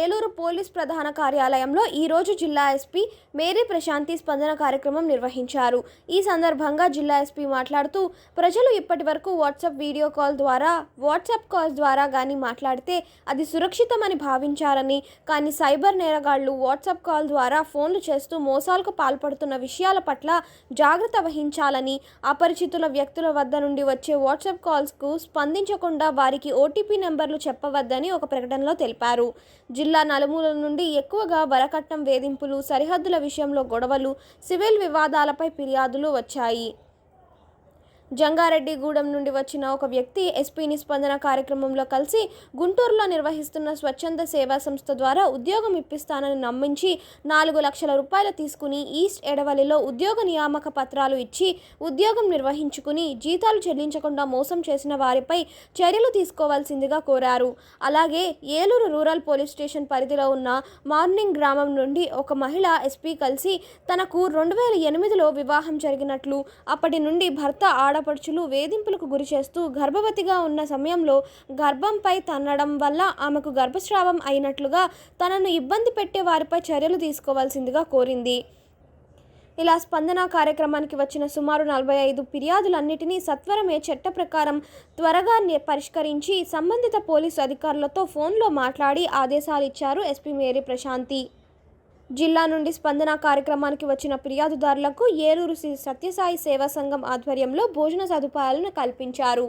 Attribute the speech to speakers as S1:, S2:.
S1: Eluru police ప్రధాన కార్యాలయంలో ఈరోజు జిల్లా ఎస్పీ మేరీ ప్రశాంతి స్పందన కార్యక్రమం నిర్వహించారు. ఈ సందర్భంగా జిల్లా ఎస్పీ మాట్లాడుతూ ప్రజలు ఇప్పటి వరకు వాట్సాప్ వీడియో కాల్ ద్వారా వాట్సాప్ కాల్స్ ద్వారా కానీ మాట్లాడితే అది సురక్షితమని భావించారని కానీ సైబర్ నేరగాళ్ళు వాట్సాప్ కాల్ ద్వారా ఫోన్లు చేస్తూ మోసాలకు పాల్పడుతున్న విషయాల పట్ల జాగ్రత్త వహించాలని అపరిచితుల వ్యక్తుల వద్ద నుండి వచ్చే వాట్సాప్ కాల్స్కు స్పందించకుండా వారికి ఓటీపీ నెంబర్లు చెప్పవద్దని ఒక ప్రకటనలో తెలిపారు. జిల్లా నలుమూలల నుండి ఎక్కువగా వరకట్నం వేధింపులు సరిహద్దుల విషయంలో గొడవలు సివిల్ వివాదాలపై ఫిర్యాదులు వచ్చాయి. జంగారెడ్డిగూడెం నుండి వచ్చిన ఒక వ్యక్తి ఎస్పీని స్పందన కార్యక్రమంలో కలిసి గుంటూరులో నిర్వహిస్తున్న స్వచ్ఛంద సేవా సంస్థ ద్వారా ఉద్యోగం ఇప్పిస్తానని నమ్మించి నాలుగు లక్షల రూపాయలు తీసుకుని ఈస్ట్ ఎడవలిలో ఉద్యోగ నియామక పత్రాలు ఇచ్చి ఉద్యోగం నిర్వహించుకుని జీతాలు చెల్లించకుండా మోసం చేసిన వారిపై చర్యలు తీసుకోవాల్సిందిగా కోరారు. అలాగే ఏలూరు రూరల్ పోలీస్ స్టేషన్ పరిధిలో ఉన్న మార్నింగ్ గ్రామం నుండి ఒక మహిళ ఎస్పీ కలిసి తనకు రెండు వేల ఎనిమిదిలో వివాహం జరిగినట్లు అప్పటి నుండి భర్త ఆడపడుచులు వేధింపులకు గురి చేస్తూ గర్భవతిగా ఉన్న సమయంలో గర్భంపై తన్నడం వల్ల ఆమెకు గర్భస్రావం అయినట్లుగా తనను ఇబ్బంది పెట్టే వారిపై చర్యలు తీసుకోవాల్సిందిగా కోరింది. ఇలా స్పందన కార్యక్రమానికి వచ్చిన సుమారు నలభై ఐదు ఫిర్యాదులన్నిటినీ సత్వరమే చట్ట ప్రకారం త్వరగా పరిష్కరించి సంబంధిత పోలీసు అధికారులతో ఫోన్లో మాట్లాడి ఆదేశాలు ఇచ్చారు ఎస్పీ మేరీ ప్రశాంతి. జిల్లా నుండి స్పందన కార్యక్రమానికి వచ్చిన ఫిర్యాదుదారులకు ఏలూరు శ్రీ సత్యసాయి సేవా సంఘం ఆధ్వర్యంలో భోజన సదుపాయాలను కల్పించారు.